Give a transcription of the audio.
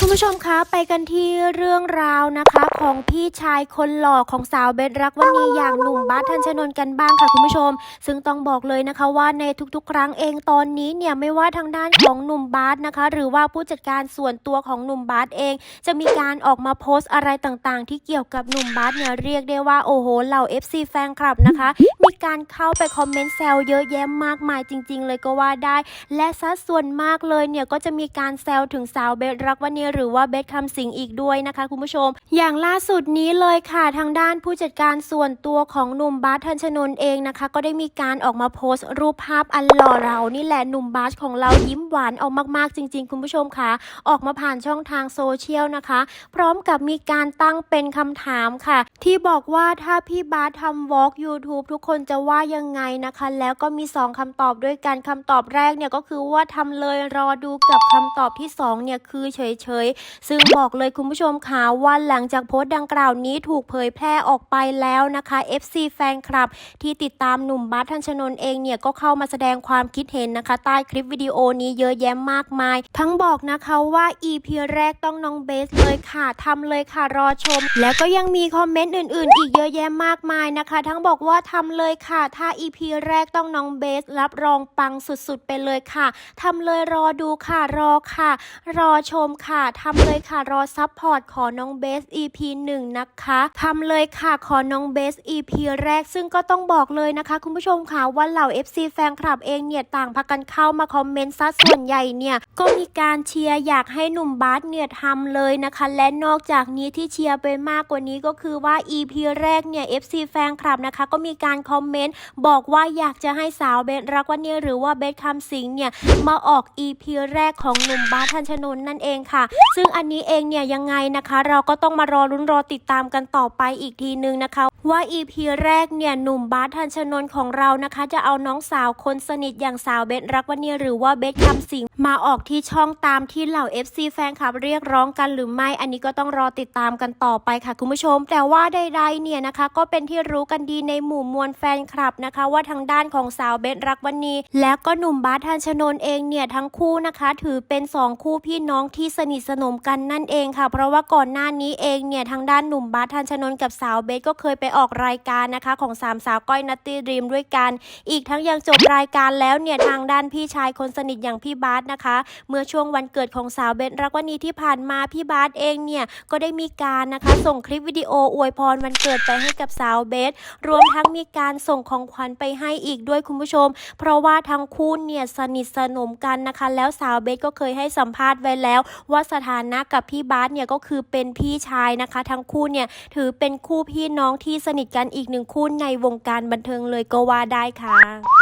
คุณผู้ชมคะไปกันที่เรื่องราวนะคะของพี่ชายคนหล่อของสาวเบสรักวันนี้อย่างหนุ่มบาสทันชนน์กันบ้างค่ะคุณผู้ชม ซึ่งต้องบอกเลยนะคะว่าในทุกๆ ครั้งเองตอนนี้เนี่ยไม่ว่าทางด้านของหนุ่มบาสนะคะ หรือว่าผู้จัดการส่วนตัวของหนุ่มบาสเอง จะมีการออกมาโพสต์อะไรต่างๆ ที่เกี่ยวกับหนุ่มบาสเนี่ยเรียกได้ว่าโอ้โหเหล่า FC แฟนคลับนะคะ มีการเข้าไปคอมเมนต์แซวเยอะแยะมากมายจริง ๆ เลยก็ว่าได้ และสัดส่วนมากเลยเนี่ยก็จะมีการแซวถึงสาวเบสรักวันนี้หรือว่าเบสคำสิงอีกด้วยนะคะคุณผู้ชม อย่างล่าสุดนี้เลยค่ะทางด้านผู้จัดการส่วนตัวของหนุ่มบาสทันชนน์เองนะคะ ก็ได้มีการออกมาโพสต์ รูปภาพอันหล่อเรานี่แหละหนุ่มบาสของเรายิ้มหวานเอามากๆจริง ๆ คุณผู้ชมค่ะออกมาผ่านช่องทางโซเชียลนะคะ พร้อมกับมีการตั้งเป็นคำถามค่ะ ที่บอกว่าถ้าพี่บาสทำวอล์ก YouTube ทุกคนจะว่ายังไงนะคะ แล้วก็มี 2คำตอบด้วยกันคำตอบแรกเนี่ยก็คือว่าทำเลยรอดูกับคำตอบที่2เนี่ยคือเฉยๆซึ่งบอกเลยคุณผู้ชมค่ะว่าหลังจากโพสต์ดังกล่าวนี้ถูกเผยแพร่ออกไปแล้วนะคะ FC แฟนคลับ ที่ติดตามหนุ่มบาสทันชนน์เองเนี่ยก็เข้ามาแสดงความคิดเห็นนะคะ ใต้คลิปวิดีโอนี้เยอะแยะมากมาย ทั้งบอกนะคะว่า EP แรกต้องน้องเบสเลยค่ะทำเลยค่ะรอชม แล้วก็ยังมีคอมเมนต์อื่น ๆ อีกเยอะแยะมากมายนะคะ ทั้งบอกว่าทำเลยค่ะ ถ้า EP แรกต้องน้องเบส รับรองปังสุด ๆ ไปเลยค่ะทำเลยรอดูค่ะรอค่ะ รอชมค่ะทำเลยค่ะรอซัพพอร์ตขอน้องเบส EP 1 นะคะทำเลยค่ะขอน้องเบส EP แรก ซึ่งก็ต้องบอกเลยนะคะ คุณผู้ชมค่ะว่าเหล่า FC แฟนคลับเองเนี่ยต่างพากันเข้ามาคอมเมนต์ซะส่วนใหญ่เนี่ย ก็มีการเชียร์อยากให้หนุ่มบาสเนี่ยทำเลยนะคะ และนอกจากนี้ที่เชียร์ไปมากกว่านี้ก็คือว่า EP แรกเนี่ย FC แฟนคลับนะคะ ก็มีการคอมเมนต์บอกว่าอยากจะให้สาวเบสรักวันนี้หรือว่าเบสคำสิงเนี่ยมาออก EP แรกของหนุ่มบาสทันชนน์นั่นเองค่ะซึ่งอันนี้เองเนี่ยยังไงนะคะ เราก็ต้องมารอรุ้นรอติดตามกันต่อไปอีกทีนึงนะคะ ว่า EP แรกเนี่ยหนุ่มบาสทันชนน์ของเรานะคะ จะเอาน้องสาวคนสนิทอย่างสาวเบสรักวันนี้หรือว่าเบสคำสิงมาออกที่ช่องตามที่เหล่า FC แฟนคลับเรียกร้องกันหรือไม่ อันนี้ก็ต้องรอติดตามกันต่อไปค่ะคุณผู้ชม แต่ว่าใดๆเนี่ยนะคะ ก็เป็นที่รู้กันดีในหมู่มวลแฟนคลับนะคะ ว่าทางด้านของสาวเบสรักวันนี้ และก็หนุ่มบาสทันชนน์เองเนี่ยทั้งคู่นะคะ ถือเป็นสองคู่พี่น้องที่สนิทสนมกันนั่นเองค่ะ เพราะว่าก่อนหน้านี้เองเนี่ยทางด้านหนุ่มบาสทันชนน์กับสาวเบสก็เคยไปออกรายการนะคะ ของสามสาวก้อยนัตตี้ดรีมด้วยกัน อีกทั้งยังจบรายการแล้วเนี่ยทางด้านพี่ชายคนสนิทอย่างพี่บาสนะคะ เมื่อช่วงวันเกิดของสาวเบสรักวันนี้ที่ผ่านมาพี่บาสเองเนี่ยก็ได้มีการนะคะส่งคลิปวิดีโออวยพรวันเกิดไปให้กับสาวเบสรวมทั้งมีการส่งของขวัญไปให้อีกด้วยคุณผู้ชม เพราะว่าทั้งคู่เนี่ยสนิทสนมกันนะคะ แล้วสาวเบสก็เคยให้สัมภาษณ์ไว้แล้วว่าสถานะกับพี่บาสเนี่ยก็คือเป็นพี่ชายนะคะ ทั้งคู่เนี่ยถือเป็นคู่พี่น้องที่สนิทกันอีกหนึ่งคู่ในวงการบันเทิงเลยก็ว่าได้ค่ะ